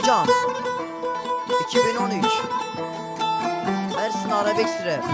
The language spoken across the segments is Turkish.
hocam. 2013 Mersin Arabesk Rap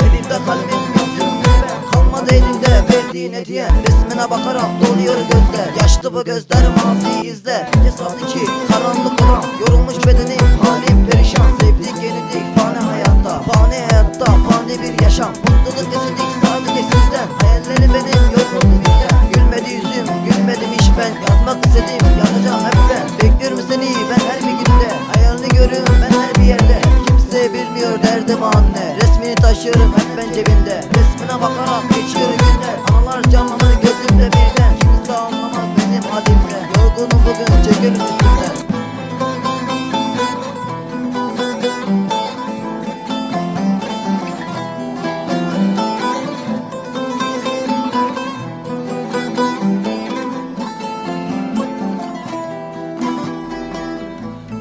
Elimde kalbim Kalmadı elinde verdiğin hediye. Resmine bakarak doluyor gözler. Yaşlı bu gözler maziyi izle. Cesadı ki karanlık olan Yorulmuş bedenim halim perişan. Sevdik yenildik fani hayatta. Fani hayatta fani bir yaşam Yazmak istedim yazacağım hep ben Bekliyorum seni ben her bir günde. Hayalini görüyorum ben her bir yerde. Kimse bilmiyor derdim anne. Resmini taşıyorum hep ben cebimde. Resmine bakarak geçiyor günler. Anılar canlanır gözümde birden. Kimse anlamaz benim halimde Yorgunum bugün çekelim üstümden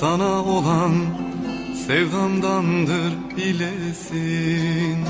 Sana olan sevdamdandır bilesin